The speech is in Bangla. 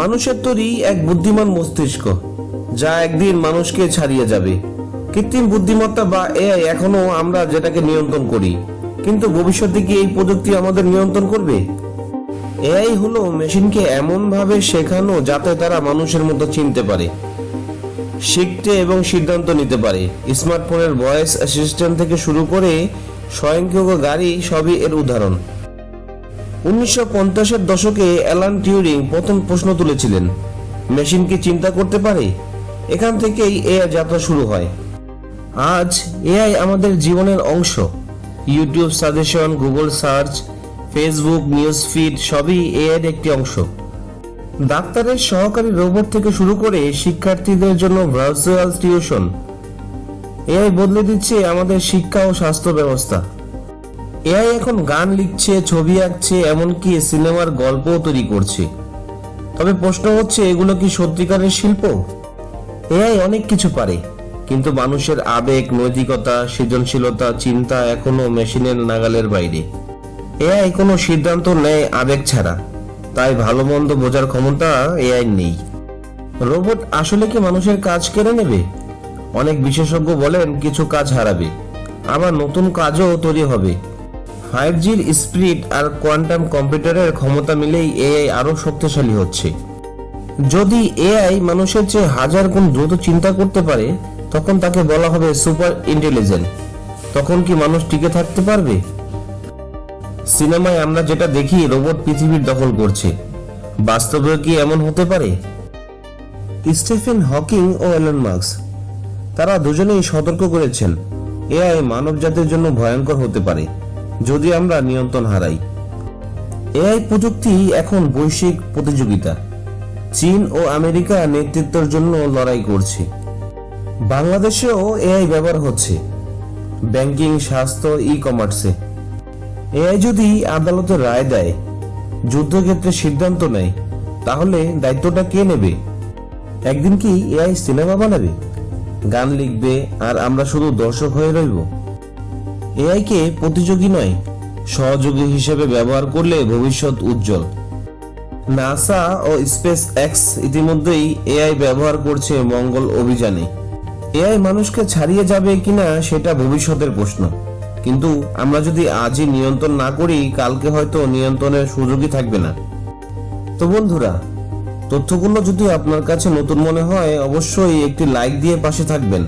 মানুষের তৈরি এক বুদ্ধিমান মস্তিষ্ক, যা একদিন মানুষকে ছাড়িয়ে যাবে। কৃত্রিম বুদ্ধিমত্তা বা এআই এখনও আমরা যেটাকে নিয়ন্ত্রণ করি, কিন্তু ভবিষ্যতে কি এই প্রযুক্তি আমাদের নিয়ন্ত্রণ করবে? এআই হলো মেশিনকে এমনভাবে শেখানো যাতে তারা মানুষের মতো চিনতে পারে, শিখতে এবং সিদ্ধান্ত নিতে পারে। স্মার্টফোনের ভয়েস অ্যাসিস্ট্যান্ট থেকে শুরু করে স্বয়ংক্রিয় গাড়ি সবই এর উদাহরণ। উনিশশো পঞ্চাশের দশকে অ্যালান টিউরিং প্রথম প্রশ্ন তুলেছিলেন, মেশিন কি চিন্তা করতে পারে? এখান থেকেই এআই যাত্রা শুরু হয়। আজ এআই আমাদের জীবনের অংশ। YouTube suggestion, Google search, Facebook news feed সবই এআইয়ের একটি অংশ। ডাক্তারের সহকারী রোবট থেকে শুরু করে শিক্ষার্থীদের জন্য ভার্চুয়াল টিউশন এআই বদলে দিচ্ছে আমাদের শিক্ষা ও স্বাস্থ্য ব্যবস্থা। এআই এখন গান লিখছে, ছবি আঁকছে, এমনকি সিনেমার গল্পও তৈরি করছে। তবে প্রশ্ন হচ্ছে, এগুলো কি সত্যিকারের শিল্প? এআই অনেক কিছু পারে, কিন্তু মানুষের আবেগ, নৈতিকতা, সৃজনশীলতা, চিন্তা এখনও মেশিনের নাগালের বাইরে। এআই কোনো সিদ্ধান্ত নেয় আবেগ ছাড়া, তাই ভালো মন্দ বোঝার ক্ষমতা এআই নেই। রোবট আসলে কি মানুষের কাজ কেড়ে নেবে? অনেক বিশেষজ্ঞ বলেন, কিছু কাজ হারাবে, আবার নতুন কাজও তৈরি হবে। ফাইভ জির স্পিড আর কোয়ান্টাম কম্পিউটারের ক্ষমতা মিলেই এআই আরও শক্তিশালী হচ্ছে। যদি এআই মানুষের চেয়ে হাজার গুণ দ্রুত চিন্তা করতে পারে, তখন তাকে বলা হবে সুপার ইন্টেলিজেন্ট তখন কি মানুষ টিকে থাকতে পারবে? সিনেমায় আমরা যেটা দেখি রোবট পৃথিবীর দখল করছে। বাস্তবেও কি এমন হতে পারে? স্টিফেন হকিং ও এলন মার্কস তারা দুজনেই সতর্ক করেছেন এআই মানব জাতির জন্য ভয়ঙ্কর হতে পারে। যদি আমরা নিয়ন্ত্রণ হারাই। এআই প্রযুক্তি এখন বৈশ্বিক প্রতিযোগিতা। চীন ও আমেরিকা নেতৃত্বের জন্য লড়াই করছে। বাংলাদেশেও এআই ব্যবহার হচ্ছে। ব্যাংকিং, স্বাস্থ্য ই কমার্সে এআই যদি আদালতে রায় দেয়, যুদ্ধক্ষেত্রে সিদ্ধান্ত নেয়, তাহলে দায়িত্বটা কে নেবে? একদিন কি এআই সিনেমা বানাবে? গান লিখবে, আর আমরা শুধু দর্শক হয়ে রইব? এআই কে প্রতিযোগী নয়, সহযোগী হিসেবে ব্যবহার করলে ভবিষ্যৎ উজ্জ্বল। নাসা ও স্পেস এক্স ইতিমধ্যেই এআই ব্যবহার করছে মঙ্গল অভিযানে। এআই মানুষকে ছাড়িয়ে যাবে কিনা সেটা ভবিষ্যতের প্রশ্ন। কিন্তু আমরা যদি আজই নিয়ন্ত্রণ না করি, কালকে হয়তো নিয়ন্ত্রণের সুযোগই থাকবে না। তো বন্ধুরা, তথ্যগুলো যদি আপনার কাছে নতুন মনে হয়, অবশ্যই একটি লাইক দিয়ে পাশে থাকবেন।